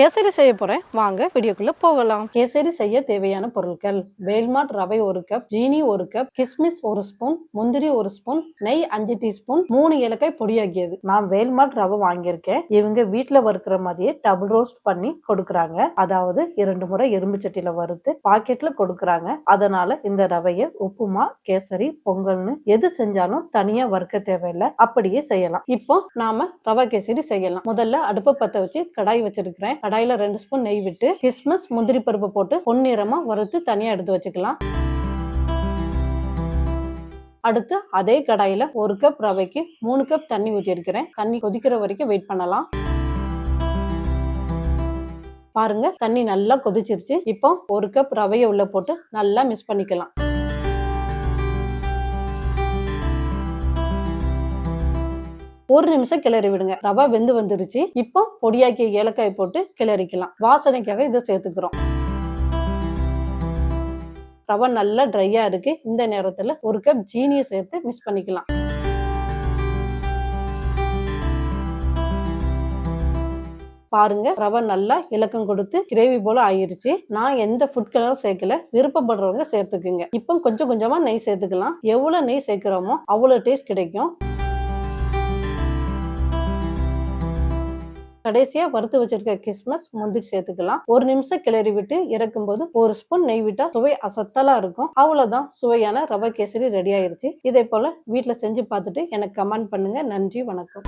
கேசரி செய்ய போகிறேன் வாங்க வீடியோக்குள்ளே போகலாம். கேசரி செய்ய தேவையான பொருட்கள். வேல்மாட் ரவை ஒரு கப் ஜீனி ஒரு கப் கிஸ்மிஸ் ஒரு ஸ்பூன் முந்திரி ஒரு ஸ்பூன் நெய் அஞ்சு டீஸ்பூன் மூணு ஏலக்காய் பொடியாக்கியது. நான் வேல்மாட் ரவை வாங்கியிருக்கேன். இவங்க வீட்டில் வறுக்கிற மாதிரியே டபுள் ரோஸ்ட் பண்ணி கொடுக்குறாங்க. அதாவது இரண்டு முறை எறும்பு சட்டியில் வறுத்து பாக்கெட்டில் கொடுக்குறாங்க. அதனால இந்த ரவையை உப்புமா கேசரி பொங்கல்னு எது செஞ்சாலும் தனியா வறுக்க தேவையில்லை. அப்படியே செய்யலாம். இப்போ நாம ரவை கேசரி செய்யலாம். முதல்ல அடுப்பை பத்த வச்சு கடாய் வச்சிருக்கிறேன். கடாயில ரெண்டு ஸ்பூன் நெய் விட்டு கிஸ்மஸ் முந்திரி பருப்பு போட்டு பொன்னிறமா வறுத்து தனியா எடுத்து வச்சுக்கலாம். அடுத்து அதே கடாயில ஒரு கப் ரவைக்கு மூணு கப் தண்ணி ஊற்றி இருக்கிறேன் தண்ணி கொதிக்கிற வரைக்கும் வெயிட் பண்ணலாம். பாருங்க தண்ணி நல்லா கொதிச்சிருச்சு. இப்போ ஒரு கப் ரவையை உள்ள போட்டு நல்லா மிக்ஸ் பண்ணிக்கலாம். ஒரு நிமிஷம் கிளறி விடுங்க. ரவா வெந்து வந்துருச்சு. இப்போ பொடியாக்கிய ஏலக்காய் போட்டு கிளறிக்கலாம். வாசனைக்காக இதை சேர்த்துக்கிறோம். ரவை நல்லா ட்ரையா இருக்கு. இந்த நேரத்துல ஒரு கப் ஜீனியை சேர்த்து மிக்ஸ் பண்ணிக்கலாம். பாருங்க ரவை நல்லா இலக்கம் கொடுத்து கிரேவி போல ஆயிருச்சு. நான் எந்த ஃபுட் கலரும் சேர்க்கல விருப்பப்படுறவங்க சேர்த்துக்குங்க. இப்போ கொஞ்சம் கொஞ்சமா நெய் சேர்த்துக்கலாம். எவ்வளவு நெய் சேர்க்கிறோமோ அவ்வளவு டேஸ்ட் கிடைக்கும். கடைசியா வறுத்து வச்சிருக்க கிஸ்மஸ் முந்திரி சேர்த்துக்கலாம். ஒரு நிமிஷம் கிளறி விட்டு இறக்கும் போது ஒரு ஸ்பூன் நெய் விட்டா சுவை அசத்தலா இருக்கும். அவ்வளவுதான் சுவையான ரவை கேசரி ரெடி ஆயிருச்சு. இதே போல வீட்டில் செஞ்சு பார்த்துட்டு எனக்கு கமெண்ட் பண்ணுங்க. நன்றி வணக்கம்.